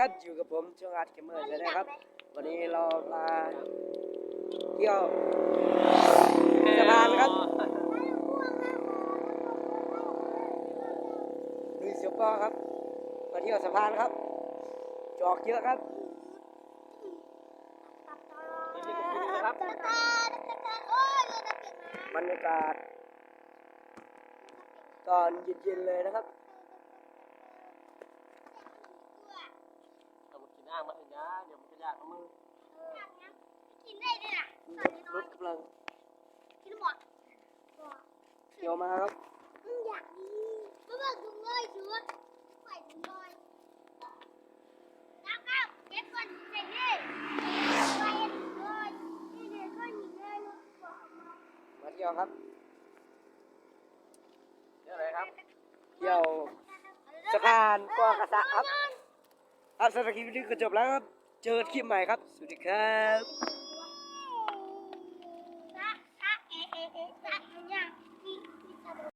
ครับอยู่กับผมช่วงอาร์ตเกมเมอร์ใช่ไหมครับ วันนี้เรามาเที่ยวสะพานครับลุยเสียวป้อครับ มาเที่ยวสะพานครับ จอกเยอะครับบรรยากาศตอนเย็นๆเลยนะครับ อามางมาถึงนะเดี๋ยวมันจะยากเอามือกินได้ด้วยนะตอนน้รอยถกำลังกินหมดเที่ยวมาครับอืมอยากดีก็บอกดูเลยดูว่าไปดูเลยแล้วก็เก็บก่อนใส่เลยไปเลยนี่เดี๋ยวก็มีเลยลูกบอกมาเที่ยวครับเดี๋ยวอะไรครับเที่ยวสะพานกว้ากระสะครับ ครับสำหรับคลิปนี้ก็จบแล้วครับ เจอคลิปใหม่ครับ สวัสดีครับ